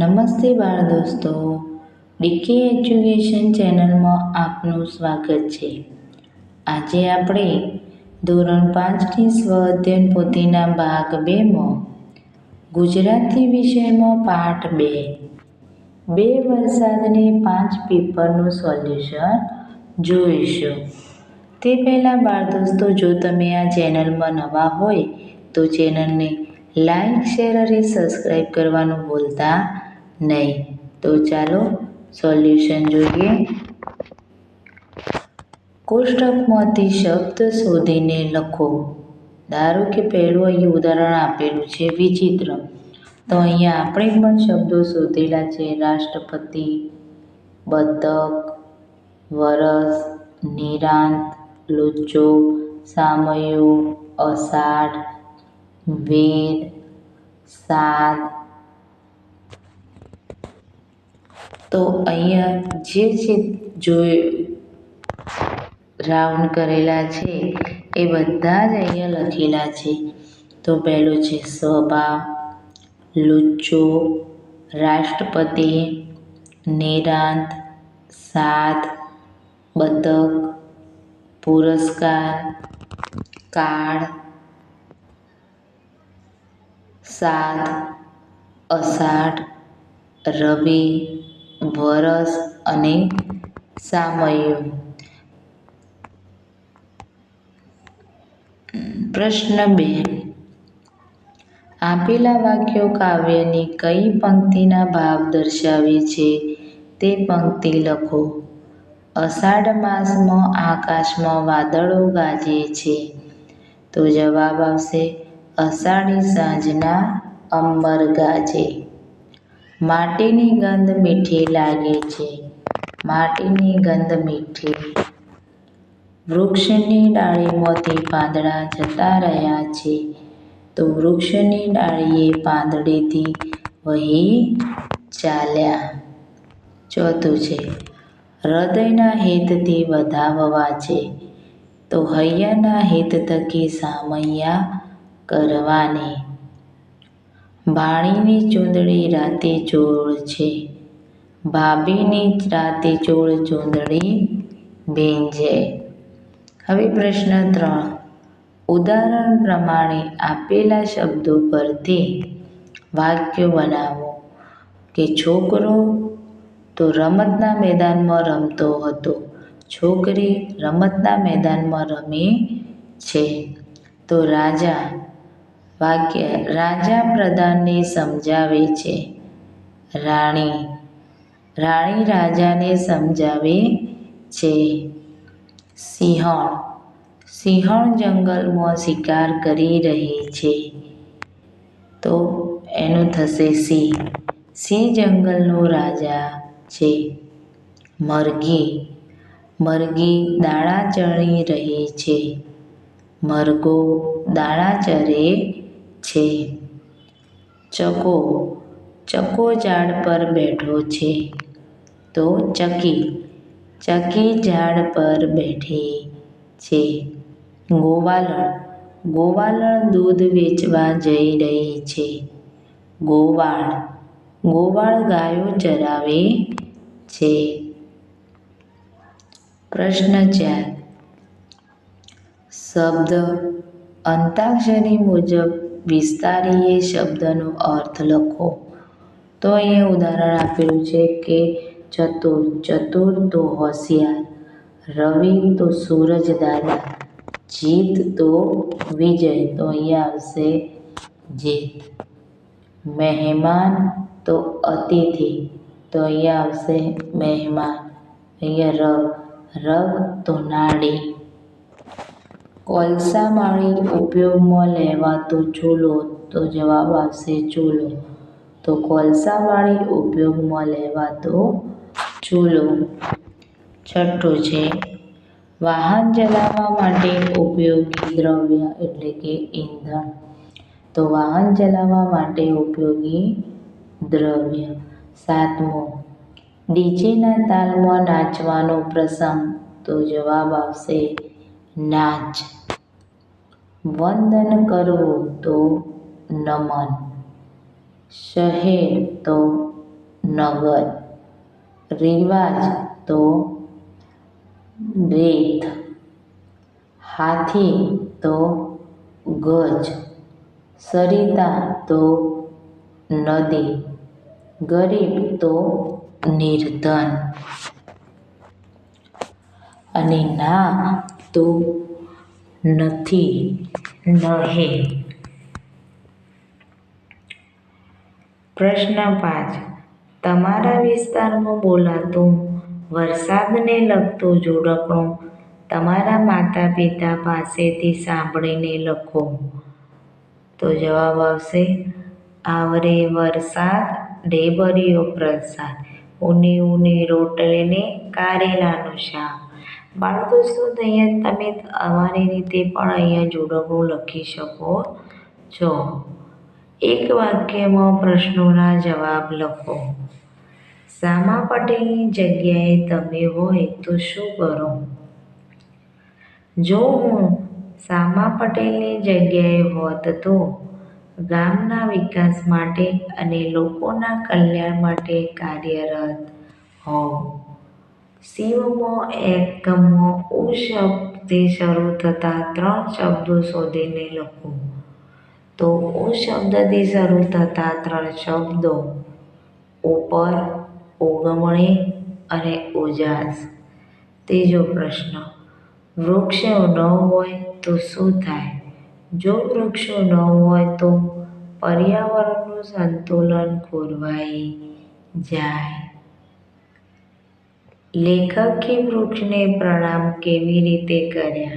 નમસ્તે બાળ દોસ્તો. ડીકે એજ્યુકેશન ચેનલમાં આપનું સ્વાગત છે. આજે આપણે ધોરણ પાંચની સ્વ અધ્યયન પોથીના ભાગ બેમાં ગુજરાતી વિષયમાં પાઠ બે. બે વરસાદને પાંચ પેપરનું સોલ્યુશન જોઈશું. તે પહેલાં બાળ દોસ્તો, જો તમે આ ચેનલમાં નવા હોય તો ચેનલને લાઈક, શેર અને સબસ્ક્રાઈબ કરવાનું ભૂલતા નહીં. તો ચાલો સોલ્યુશન જોઈએ. કોષ્ટકમાંથી શબ્દ શોધીને લખો. ધારો કે પહેલું અહીં ઉદાહરણ આપેલું છે, વિચિત્ર. તો અહીંયા આપણે પણ શબ્દો શોધેલા છે, રાષ્ટ્રપતિ, બતક, વરસ, નિરાંત, લુચ્ચો, સામયો, અષાઢ, વેદ, સાદ તો અહીંયા જે જે જોઈ રાઉન્ડ કરેલા છે, એ બધા જ અહીંયા લખેલા છે. તો પહેલું છે સ્વભાવ લુચ્ચો, રાષ્ટ્રપતિ, નિરાંત, સાત, બતક, પુરસ્કાર, કાળ, સાત, અષાઢ, રવિ વરસ અને સામયું. પ્રશ્ન બે. આપેલા વાક્યો કાવ્યની કઈ પંક્તિના ભાવ દર્શાવે છે તે પંક્તિ લખો. અષાઢ માસમાં આકાશમાં વાદળો ગાજે છે. તો જવાબ આવશે, અષાઢી સાંજના અંબર ગાજે. માટીની ગંધ મીઠી લાગે છે. માટીની ગંધ મીઠી. વૃક્ષની ડાળીમાંથી પાંદડા જતા રહ્યા છે. તો વૃક્ષની ડાળીએ પાંદડેથી વહી ચાલ્યા. ચોથું છે, હૃદયના હેતથી વધાવવા છે. તો હૈયાના હેત થકી સામૈયા કરવાની. ભાણીની ચૂંદડી રાતે ચોળ છે. ભાભીની રાતે ચોળ ચૂંદડી ભીંજે. હવે પ્રશ્ન ત્રણ. ઉદાહરણ પ્રમાણે આપેલા શબ્દો પરથી વાક્યો બનાવો. કે છોકરો તો રમતના મેદાનમાં રમતો હતો. છોકરી રમતના મેદાનમાં રમે છે. તો રાજા વાક્ય રાજા પ્રધાનને સમજાવે છે. રાણી રાણી રાજાને સમજાવે છે. સિંહણ સિંહણ જંગલમાં શિકાર કરી રહી છે. તો એનું થશે સિંહ. સિંહ જંગલનો રાજા છે. મરઘી મરઘી દાણા ચણી રહી છે. મરઘો દાણા ચરે છે. ચકો. ચકો ઝાડ પર બેઠો છે. તો ચકી. ચકી ઝાડ પર બેઠી છે. ગોવાલણ. ગોવાલણ દૂધ વેચવા જઈ રહી છે. ગોવાળ. ગોવાળ ગાયો ચરાવે છે. પ્રશ્ન ચાર. શબ્દ અંતાક્ષરી મુજબ વિસ્તારીએ શબ્દનો અર્થ લખો. તો અહીંયા ઉદાહરણ આપેલું છે કે ચતુર ચતુર તો હોશિયાર રવિ તો સૂરજ જીત તો વિજય. તો અહીંયા આવશે જીત મહેમાન તો અતિથિ. તો અહીંયા આવશે મહેમાન. અહીંયા રવ રવ તો નાડી. કોલસામાળી ઉપયોગમાં લેવાતો ચૂલો તો જવાબ આવશે ચૂલો. તો કોલસાવાળી ઉપયોગમાં લેવાતો ચૂલો છઠ્ઠું છે. વાહન ચલાવવા માટે ઉપયોગી દ્રવ્ય એટલે કે ઈંધણ. તો વાહન ચલાવવા માટે ઉપયોગી દ્રવ્ય. સાતમો ડીજેના તાલમાં નાચવાનો પ્રસંગ તો જવાબ આવશે નાચ વંદન કરવું તો નમન. શહેર તો નગર. રિવાજ તો રેત. હાથી તો ગજ. સરિતા તો નદી. ગરીબ તો નિર્ધન. અને ના તો નથી, નહે. પ્રશ્ન પાંચ. તમારા વિસ્તારમાં બોલાતું વરસાદને લગતું જોડકણું તમારા માતા પિતા પાસેથી સાંભળીને લખો. તો જવાબ આવશે, આવરે વરસાદ ઢેબરિયો પ્રસાદ. ઊની ઊની રોટલીને કારેલાનું શાક. બાળ દોસ્તો અહીંયા તમે તમારી રીતે પણ અહીંયા જોડકણું લખી શકો. છો એક વાક્યમાં પ્રશ્નોના જવાબ લખો. સામા પટેલની જગ્યાએ તમે હોય તો શું કરો? જો હું સામા પટેલની જગ્યાએ હોત તો ગામના વિકાસ માટે અને લોકોના કલ્યાણ માટે કાર્યરત હોઉં. શિવમાં એકમમાં ઉ શબ્દથી શરૂ થતા ત્રણ શબ્દો શોધીને લખો. તો ઉ શબ્દથી શરૂ થતા ત્રણ શબ્દો ઉપર, ઉગમણી અને ઉજાસ. ત્રીજો પ્રશ્ન, વૃક્ષો ન હોય તો શું થાય? જો વૃક્ષો ન હોય તો પર્યાવરણનું સંતુલન ખોરવાઈ જાય. લેખકે વૃક્ષને પ્રણામ કેવી રીતે કર્યા?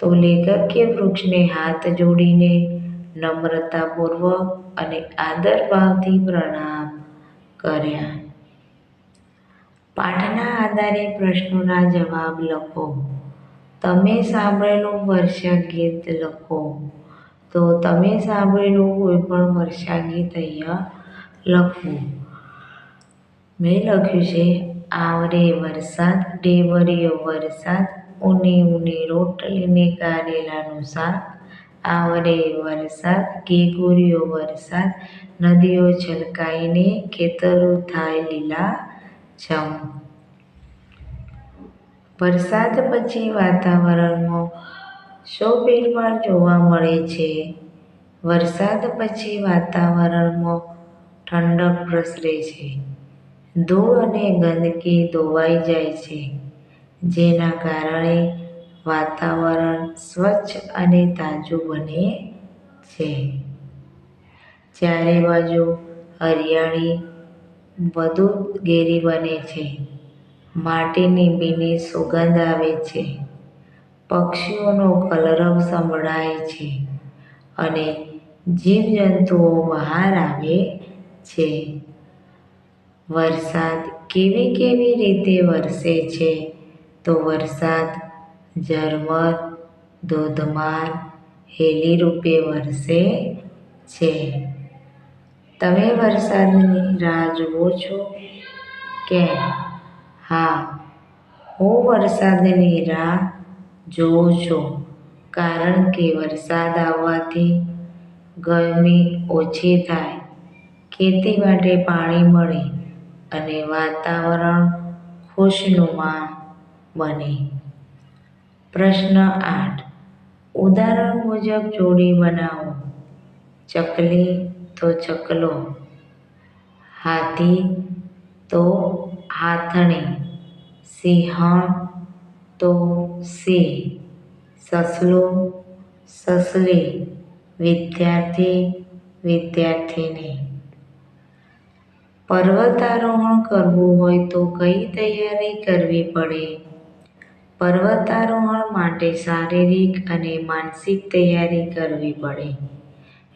તો લેખકે વૃક્ષને હાથ જોડીને નમ્રતાપૂર્વક અને આદરભાવથી પ્રણામ કર્યા. પાઠના આધારે પ્રશ્નોના જવાબ લખો. તમે સાંભળેલું વર્ષા ગીત લખો. તો તમે સાંભળેલું કોઈ પણ વર્ષા ગીત અહીંયા લખવું મેં લખ્યું છે આવરે વરસાદ ઢેબરિયો વરસાદ ઊની ઊની રોટલીને કારેલાનું શાક. આવરે વરસાદ, ઘેઘૂર્યો વરસાદ, નદીઓ છલકાઈને ખેતરો થાય લીલા છમ. વરસાદ પછી વાતાવરણમાં શો ફેરફાર જોવા મળે છે. વરસાદ પછી વાતાવરણમાં ઠંડક પ્રસરે છે. ધૂળ અને ગંદકી ધોવાઈ જાય છે, જેના કારણે વાતાવરણ સ્વચ્છ અને તાજું બને છે. ચારે બાજુ હરિયાળી, વધુ ઘેરી બને છે. માટીની બીની સુગંધ આવે છે. પક્ષીઓનો કલરવ સંભળાય છે અને જીવજંતુઓ બહાર આવે છે. વરસાદ કેવી કેવી રીતે વરસે છે? તો વરસાદ ઝરમર, ધોધમાર હેલી રૂપે વરસે છે. તમે વરસાદની રાહ જુઓ છો કે હા, હું વરસાદની રાહ જોઉં છું કારણ કે વરસાદ આવવાથી ગરમી ઓછી થાય, ખેતી માટે પાણી મળે અને વાતાવરણ ખુશનુમા બને. પ્રશ્ન આઠ. ઉદાહરણ મુજબ જોડી બનાવો. ચકલી તો ચકલો. હાથી તો હાથણી. સિંહણ તો સિંહ. સસલું સસલી વિદ્યાર્થી વિદ્યાર્થિની. પર્વતારોહણ કરવું હોય તો કઈ તૈયારી કરવી પડે? પર્વતારોહણ માટે શારીરિક અને માનસિક તૈયારી કરવી પડે.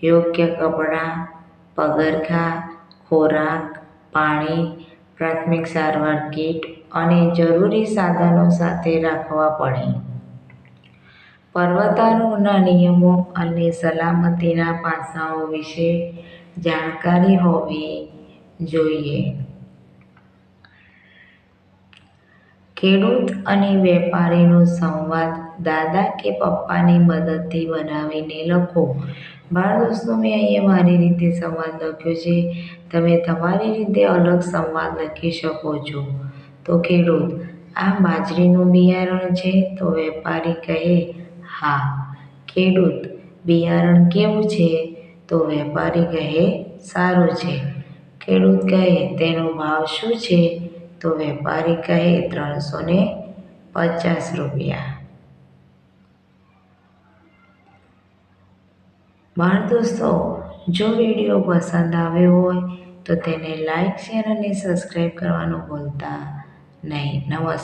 યોગ્ય કપડાં, પગરખાં, ખોરાક, પાણી, પ્રાથમિક સારવાર કીટ અને જરૂરી સાધનો સાથે રાખવા પડે. પર્વતારોહણના નિયમો અને સલામતીના પાસાઓ વિશે જાણકારી હોવી જોઈએ. ખેડૂત અને વેપારીનો સંવાદ દાદા કે પપ્પાની મદદથી બનાવીને લખો. બાળ દોસ્તો, મેં અહીંયા મારી રીતે સંવાદ લખ્યો છે. તમે તમારી રીતે અલગ સંવાદ લખી શકો છો. તો ખેડૂત, આ બાજરીનું બિયારણ છે? તો વેપારી કહે, હા. ખેડૂત, બિયારણ કેવું છે? તો વેપારી કહે, સારું છે. ખેડૂત કહે, તેનો ભાવ શું છે? તો વેપારી કહે ત્રણસો ને પચાસ રૂપિયા. બાળ દોસ્તો, જો વીડિયો પસંદ આવ્યો હોય, તો તેને લાઈક, શેર અને સબસ્ક્રાઈબ કરવાનું ભૂલતા નહીં. નમસ્તે.